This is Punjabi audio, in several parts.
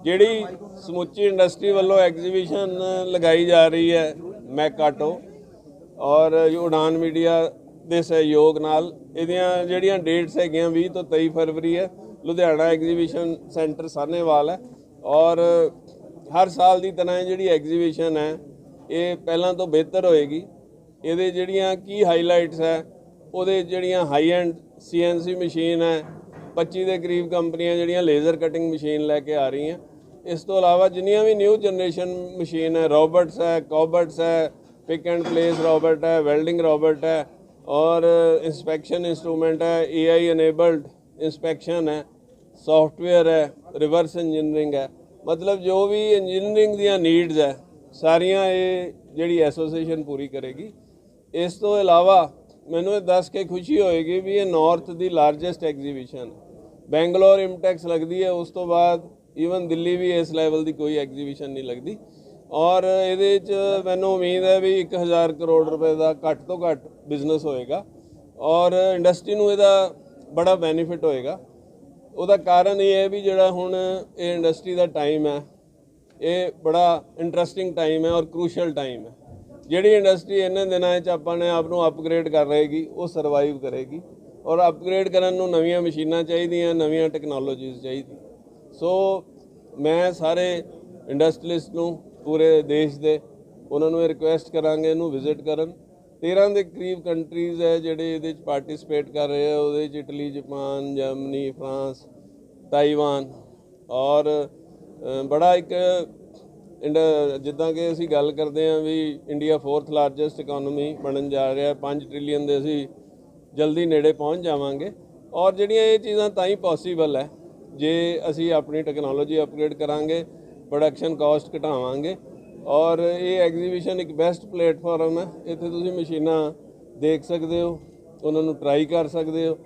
ਜਿਹੜੀ ਸਮੁੱਚੀ ਇੰਡਸਟਰੀ ਵੱਲੋਂ ਐਗਜ਼ੀਬਿਸ਼ਨ ਲਗਾਈ ਜਾ ਰਹੀ ਹੈ ਮੈਕਾਟੋ ਔਰ ਉਡਾਨ ਮੀਡੀਆ ਦੇ ਸਹਿਯੋਗ ਨਾਲ, ਇਹਦੀਆਂ ਜਿਹੜੀਆਂ ਡੇਟਸ ਹੈਗੀਆਂ 20 ਤੋਂ 23 ਫਰਵਰੀ ਹੈ, ਲੁਧਿਆਣਾ ਐਗਜ਼ੀਬਿਸ਼ਨ ਸੈਂਟਰ ਸਾਹਨੇਵਾਲ ਹੈ ਔਰ ਹਰ ਸਾਲ ਦੀ ਤਰ੍ਹਾਂ ਜਿਹੜੀ ਐਗਜ਼ੀਬਿਸ਼ਨ ਹੈ, ਇਹ ਪਹਿਲਾਂ ਤੋਂ ਬਿਹਤਰ ਹੋਏਗੀ। ਇਹਦੇ ਜਿਹੜੀਆਂ ਕੀ ਹਾਈਲਾਈਟਸ ਹੈ, ਉਹਦੇ ਜਿਹੜੀਆਂ ਹਾਈ ਐਂਡ ਸੀਐਨਸੀ ਮਸ਼ੀਨ ਹੈ 25 ਦੇ ਕਰੀਬ ਕੰਪਨੀਆਂ ਜਿਹੜੀਆਂ ਲੇਜ਼ਰ ਕਟਿੰਗ ਮਸ਼ੀਨ ਲੈ ਕੇ ਆ ਰਹੀਆਂ। ਇਸ ਤੋਂ ਇਲਾਵਾ ਜਿੰਨੀਆਂ ਵੀ ਨਿਊ ਜਨਰੇਸ਼ਨ ਮਸ਼ੀਨ ਹੈ ਰੋਬਟਸ ਹੈ ਕੋਬਟਸ ਹੈ, ਪਿਕ ਐਂਡ ਪਲੇਸ ਰੋਬਟ ਹੈ, ਵੈਲਡਿੰਗ ਰੋਬੋਟ ਹੈ ਔਰ ਇੰਸਪੈਕਸ਼ਨ ਇੰਸਟਰੂਮੈਂਟ ਹੈ ਏਆਈ ਇਨੇਬਲਡ ਇੰਸਪੈਕਸ਼ਨ ਹੈ, ਸੌਫਟਵੇਅਰ ਹੈ, ਰਿਵਰਸ ਇੰਜੀਨੀਅਰਿੰਗ ਹੈ। ਮਤਲਬ ਜੋ ਵੀ ਇੰਜੀਨੀਅਰਿੰਗ ਦੀਆਂ ਨੀਡਸ ਹੈ, ਸਾਰੀਆਂ ਇਹ ਜਿਹੜੀ ਐਸੋਸੀਏਸ਼ਨ ਪੂਰੀ ਕਰੇਗੀ। ਇਸ ਤੋਂ ਇਲਾਵਾ ਮੈਨੂੰ ਇਹ ਦੱਸ ਕੇ ਖੁਸ਼ੀ ਹੋਏਗੀ ਵੀ ਇਹ ਨਾਰਥ ਦੀ ਲਾਰਜੈਸਟ ਐਗਜ਼ੀਬਿਸ਼ਨ ਬੈਂਗਲੌਰ ਇੰਟੈਕਸ ਲੱਗਦੀ ਹੈ, ਉਸ ਤੋਂ ਬਾਅਦ ਈਵਨ ਦਿੱਲੀ ਵੀ ਇਸ ਲੈਵਲ ਦੀ ਕੋਈ ਐਗਜ਼ੀਬਿਸ਼ਨ ਨਹੀਂ ਲੱਗਦੀ। ਔਰ ਇਹਦੇ 'ਚ ਮੈਨੂੰ ਉਮੀਦ ਹੈ ਵੀ 1000 ਕਰੋੜ ਰੁਪਏ ਦਾ ਘੱਟ ਤੋਂ ਘੱਟ ਬਿਜ਼ਨਸ ਹੋਏਗਾ ਔਰ ਇੰਡਸਟਰੀ ਨੂੰ ਇਹਦਾ ਬੜਾ ਬੈਨੀਫਿਟ ਹੋਏਗਾ। ਉਹਦਾ ਕਾਰਨ ਇਹ ਹੈ ਵੀ ਜਿਹੜਾ ਹੁਣ ਇਹ ਇੰਡਸਟਰੀ ਦਾ ਟਾਈਮ ਹੈ, ਇਹ ਬੜਾ ਇੰਟਰਸਟਿੰਗ ਟਾਈਮ ਹੈ ਔਰ ਕ੍ਰੂਸ਼ੀਅਲ ਟਾਈਮ ਹੈ। ਜਿਹੜੀ ਇੰਡਸਟਰੀ ਇਹਨਾਂ ਦਿਨਾਂ 'ਚ ਆਪਾਂ ਨੇ ਆਪ ਨੂੰ ਅਪਗ੍ਰੇਡ ਕਰ ਰਹੇਗੀ, ਉਹ ਸਰਵਾਈਵ ਕਰੇਗੀ। ਔਰ ਅਪਗ੍ਰੇਡ ਕਰਨ ਨੂੰ ਨਵੀਆਂ ਮਸ਼ੀਨਾਂ ਚਾਹੀਦੀਆਂ, ਨਵੀਆਂ ਟੈਕਨੋਲੋਜੀਜ਼ ਚਾਹੀਦੀ ਸੋ ਮੈਂ ਸਾਰੇ ਇੰਡਸਟਰੀਲਿਸਟ ਨੂੰ, ਪੂਰੇ ਦੇਸ਼ ਦੇ, ਉਹਨਾਂ ਨੂੰ ਇਹ ਰਿਕੁਐਸਟ ਕਰਾਂਗੇ, ਇਹਨੂੰ ਵਿਜ਼ਿਟ ਕਰਨ। 13 ਦੇ ਕਰੀਬ ਕੰਟਰੀਜ਼ ਹੈ ਜਿਹੜੇ ਇਹਦੇ ਵਿੱਚ ਪਾਰਟਿਸਿਪੇਟ ਕਰ ਰਹੇ ਆ, ਉਹਦੇ ਵਿੱਚ Italy Japan Germany France Taiwan ਔਰ ਬੜਾ ਇੱਕ ਇੰਡ- ਜਿੱਦਾਂ ਕਿ ਅਸੀਂ ਗੱਲ ਕਰਦੇ ਹਾਂ ਵੀ ਇੰਡੀਆ ਫੋਰਥ ਲਾਰਜੈਸਟ ਇਕਨੋਮੀ ਬਣਨ ਜਾ ਰਿਹਾ 5 ਟ੍ਰਿਲੀਅਨ ਦੇ ਅਸੀਂ ਜਲਦੀ ਨੇੜੇ ਪਹੁੰਚ ਜਾਵਾਂਗੇ ਔਰ ਜਿਹੜੀਆਂ ਇਹ ਚੀਜ਼ਾਂ ਤਾਂ ਹੀ ਪੋਸੀਬਲ ਹੈ ਜੇ ਅਸੀਂ ਆਪਣੀ ਟੈਕਨੋਲੋਜੀ ਅਪਗ੍ਰੇਡ ਕਰਾਂਗੇ ਪ੍ਰੋਡਕਸ਼ਨ ਕਾਸਟ ਘਟਾਵਾਂਗੇ ਔਰ ਇਹ ਐਗਜ਼ੀਬਿਸ਼ਨ ਇੱਕ ਬੈਸਟ ਪਲੇਟਫਾਰਮ ਹੈ ਇੱਥੇ ਤੁਸੀਂ ਮਸ਼ੀਨਾਂ ਦੇਖ ਸਕਦੇ ਹੋ ਉਹਨਾਂ ਨੂੰ ਟਰਾਈ ਕਰ ਸਕਦੇ ਹੋ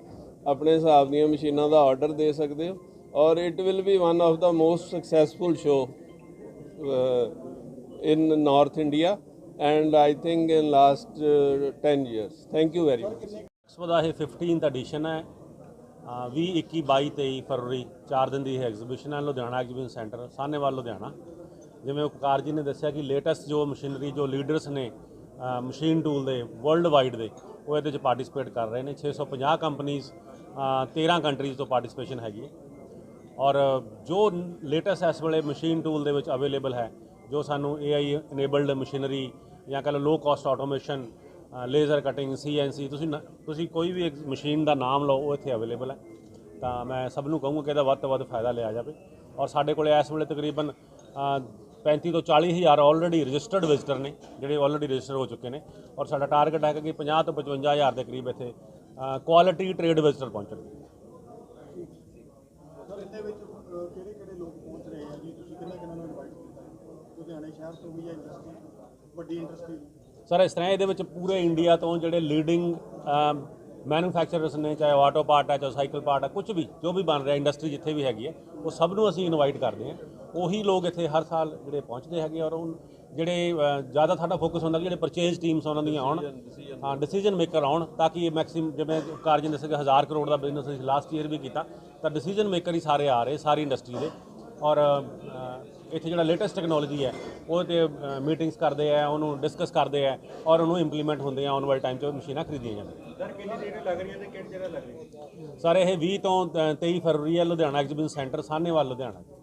ਆਪਣੇ ਹਿਸਾਬ ਦੀਆਂ ਮਸ਼ੀਨਾਂ ਦਾ ਆਰਡਰ ਦੇ ਸਕਦੇ ਹੋ ਔਰ it will be one of the most successful show in North India and I think in last uh, 10 years. Thank you very much. Expo ਦਾ ਇਹ 15th ਐਡੀਸ਼ਨ ਹੈ। ਅ, 20 21 22 23 ਫਰਵਰੀ 4 ਦਿਨ ਦੀ ਇਹ ਐਗਜ਼ੀਬਿਸ਼ਨ ਹੈ ਲੁਧਿਆਣਾ ਐਗਜ਼ੀਬਿਸ਼ਨ ਸੈਂਟਰ ਸਾਹਨੇਵਾਲ ਲੁਧਿਆਣਾ। ਜਿਵੇਂ ਉਪਕਾਰ ਜੀ ਨੇ ਦੱਸਿਆ ਕਿ ਲੇਟੈਸਟ ਜੋ ਮਸ਼ੀਨਰੀ ਜੋ ਲੀਡਰਸ ਨੇ ਮਸ਼ੀਨ ਟੂਲ ਦੇ ਵਰਲਡ ਵਾਈਡ ਦੇ ਉਹ ਇਹਦੇ ਵਿੱਚ ਪਾਰਟਿਸਿਪੇਟ ਕਰ ਰਹੇ ਨੇ। 650 ਕੰਪਨੀਆਂ 13 ਕੰਟਰੀਜ਼ ਤੋਂ ਪਾਰਟਿਸਿਪੇਸ਼ਨ ਹੈਗੀ ਹੈ। ਔਰ ਜੋ ਲੇਟੈਸਟ ਇਸ ਵੇਲੇ ਮਸ਼ੀਨ ਟੂਲ ਦੇ ਵਿੱਚ ਅਵੇਲੇਬਲ ਹੈ ਜੋ ਸਾਨੂੰ AI ਇਨੇਬਲਡ ਮਸ਼ੀਨਰੀ ਜਾਂ ਕਹ ਲਓ low cost automation laser cutting CNC ਤੁਸੀਂ ਨ- ਤੁਸੀਂ ਕੋਈ ਵੀ ਇੱਕ ਮਸ਼ੀਨ ਦਾ ਨਾਮ ਲਓ ਉਹ ਇੱਥੇ ਅਵੇਲੇਬਲ ਹੈ। ਤਾਂ ਮੈਂ ਸਭ ਨੂੰ ਕਹੂੰਗਾ ਕਿ ਇਹਦਾ ਵੱਧ ਤੋਂ ਵੱਧ ਫਾਇਦਾ ਲਿਆ ਜਾਵੇ। ਔਰ ਸਾਡੇ ਕੋਲੇ ਇਸ ਵੇਲੇ ਤਕਰੀਬਨ ਅ, 35 ਤੋਂ 40 ਹਜ਼ਾਰ ਆਲਰੇਡੀ ਰਜਿਸਟਰਡ ਵਿਜ਼ਟਰ ਨੇ ਜਿਹੜੇ ਆਲਰੇਡੀ ਰਜਿਸਟਰ ਹੋ ਚੁੱਕੇ ਨੇ। ਔਰ ਸਾਡਾ ਟਾਰਗੇਟ ਹੈ ਕਿ 50 ਤੋਂ 55 ਹਜ਼ਾਰ ਦੇ ਕਰੀਬ ਇੱਥੇ ਕੁਆਲਿਟੀ ਟ੍ਰੇਡ ਵਿਜ਼ਟਰ ਪਹੁੰਚਣਗੇ ਸਰ ਇਹਦੇ ਵਿੱਚ ਕਿਹੜੇ ਕਿਹੜੇ ਲੋਕ ਪਹੁੰਚ ਰਹੇ ਆ? ਜੀ ਤੁਸੀਂ ਕਿਹਨਾਂ ਕਿਹਨਾਂ ਨੂੰ ਇਨਵਾਈਟ ਕੀਤਾ? ਲੁਧਿਆਣੇ ਸ਼ਹਿਰ ਤੋਂ ਵੀ ਹੈ ਇੰਡਸਟਰੀ ਵੱਡੀ ਇੰਡਸਟਰੀ ਸਰ ਇਸ ਤਰ੍ਹਾਂ ਇਹਦੇ ਵਿੱਚ ਪੂਰੇ ਇੰਡੀਆ ਤੋਂ ਜਿਹੜੇ ਲੀਡਿੰਗ ਮੈਨੂਫੈਕਚਰਰਸ ਨੇ ਚਾਹੇ ਆਟੋ ਪਾਰਟ ਹੈ ਚਾਹੇ ਸਾਈਕਲ ਪਾਰਟ ਹੈ ਕੁਝ ਵੀ ਜੋ ਵੀ ਬਣ ਰਿਹਾ ਇੰਡਸਟਰੀ ਜਿੱਥੇ ਵੀ ਹੈਗੀ ਹੈ ਉਹ ਸਭ ਨੂੰ ਅਸੀਂ ਇਨਵਾਈਟ ਕਰਦੇ ਹਾਂ। ਉਹੀ ਲੋਕ ਇੱਥੇ ਹਰ ਸਾਲ ਜਿਹੜੇ ਪਹੁੰਚਦੇ ਹੈਗੇ ਔਰ ਉਹ ਜਿਹੜੇ ਜ਼ਿਆਦਾ ਸਾਡਾ ਫੋਕਸ ਹੁੰਦਾ ਕਿ ਜਿਹੜੇ ਪਰਚੇਜ਼ ਟੀਮਸ ਉਹਨਾਂ ਦੀਆਂ ਆਉਣ ਹਾਂ ਡਿਸੀਜਨ ਮੇਕਰ ਆਉਣ ਤਾਂ ਕਿ ਮੈਕਸਿਮ ਜਿਵੇਂ ਕਾਰਜਨ ਦੱਸਿਆ ਕਿ 1000 ਕਰੋੜ ਦਾ ਬਿਜ਼ਨਸ ਅਸੀਂ ਲਾਸਟ ਈਅਰ ਵੀ ਕੀਤਾ ਤਾਂ ਡਿਸੀਜਨ ਮੇਕਰ ਹੀ ਸਾਰੇ ਆ ਰਹੇ ਸਾਰੀ ਇੰਡਸਟਰੀ ਦੇ। ਔਰ ਇੱਥੇ ਜਿਹੜਾ ਲੇਟੈਸਟ ਟੈਕਨੋਲੋਜੀ ਹੈ ਉਹ ਤੇ ਮੀਟਿੰਗਸ ਕਰਦੇ ਆ ਉਹਨੂੰ ਡਿਸਕਸ ਕਰਦੇ ਆ ਔਰ ਉਹਨੂੰ ਇੰਪਲੀਮੈਂਟ ਹੁੰਦੇ ਆ ਆਉਣ ਵਾਲੇ ਟਾਈਮ 'ਚ ਉਹ ਮਸ਼ੀਨਾਂ ਖਰੀਦੀਆਂ ਜਾਂਦੀਆਂ। ਸਰ ਕਿੰਨੀ ਡੇਟ ਲੱਗ ਰਹੀ ਹੈ ਤੇ ਕਿਹੜੀ ਜਗ੍ਹਾ ਲੱਗ ਰਹੀ ਹੈ? ਸਰ ਇਹ 20 ਤੋਂ ਅ, 23 ਫਰਵਰੀ ਹੈ ਲੁਧਿਆਣਾ ਐਗਜ਼ੀਬਿਸ਼ਨ ਸੈਂਟਰ ਸਾਹਨੇਵਾਲ ਲੁਧਿਆਣਾ।